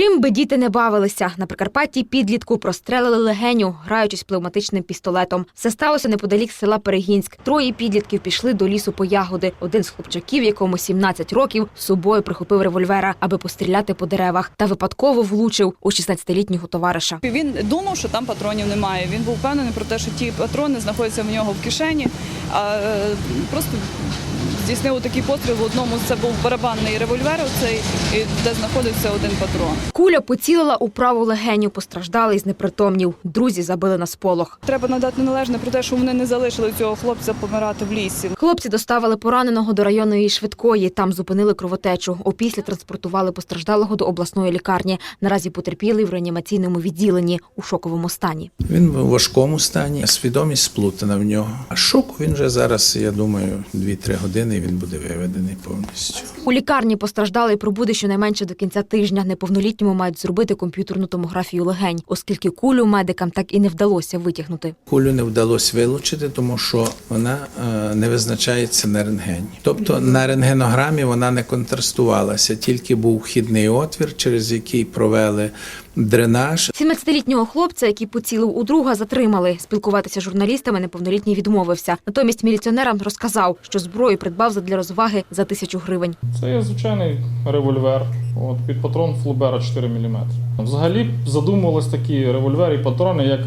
Чим би діти не бавилися на Прикарпатті підлітку прострелили легеню, граючись пневматичним пістолетом. Це сталося неподалік села Перегінськ. Троє підлітків пішли до лісу по ягоди. Один з хлопчаків, якому 17 років, з собою прихопив револьвера, аби постріляти по деревах, та випадково влучив у 16-літнього товариша. Він думав, що там патронів немає. Він був впевнений про те, що ті патрони знаходяться в нього в кишені. А е, просто здійснив такий постріл. В одному це був барабанний револьвер, оцей, де знаходився один патрон. Куля поцілила у праву легеню, постраждалий знепритомнів. Друзі забили на сполох. Треба надати належне про те, що вони не залишили цього хлопця помирати в лісі. Хлопці доставили пораненого до районної швидкої. Там зупинили кровотечу. Опісля транспортували постраждалого до обласної лікарні. Наразі потерпілий в реанімаційному відділенні у шоковому стані. Він в важкому стані, свідомість сплутана в нього. А шоку він вже зараз, я думаю, 2-3 години і він буде виведений повністю. У лікарні постраждалий пробуде щонайменше до кінця тижня. Неповнолітньому мають зробити комп'ютерну томографію легень, оскільки кулю медикам так і не вдалося витягнути. Кулю не вдалося вилучити, тому що вона е, не визначається на рентгені. Тобто на рентгенограмі вона не контрастувалася, тільки був вхідний отвір, через який провели дренаж. 17-літнього хлопця, який поцілив у друга, затримали. Спілкуватися з журналістами неповнолітній відмовився. Натомість міліціонерам розказав, що зброю придбав задля розваги за тисячу гривень. Це є звичайний револьвер от, під патрон Флубера 4 мм. Взагалі задумувались такі револьвери і патрони як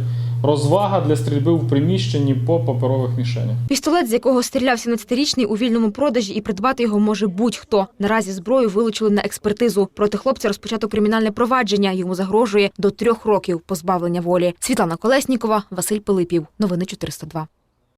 розвага для стрільби в приміщенні по паперових мішенях. Пістолет, з якого стріляв 17-річний, у вільному продажі і придбати його може будь-хто. Наразі зброю вилучили на експертизу. Проти хлопця розпочато кримінальне провадження. Йому загрожує до трьох років позбавлення волі. Світлана Колеснікова, Василь Пилипів. Новини 402.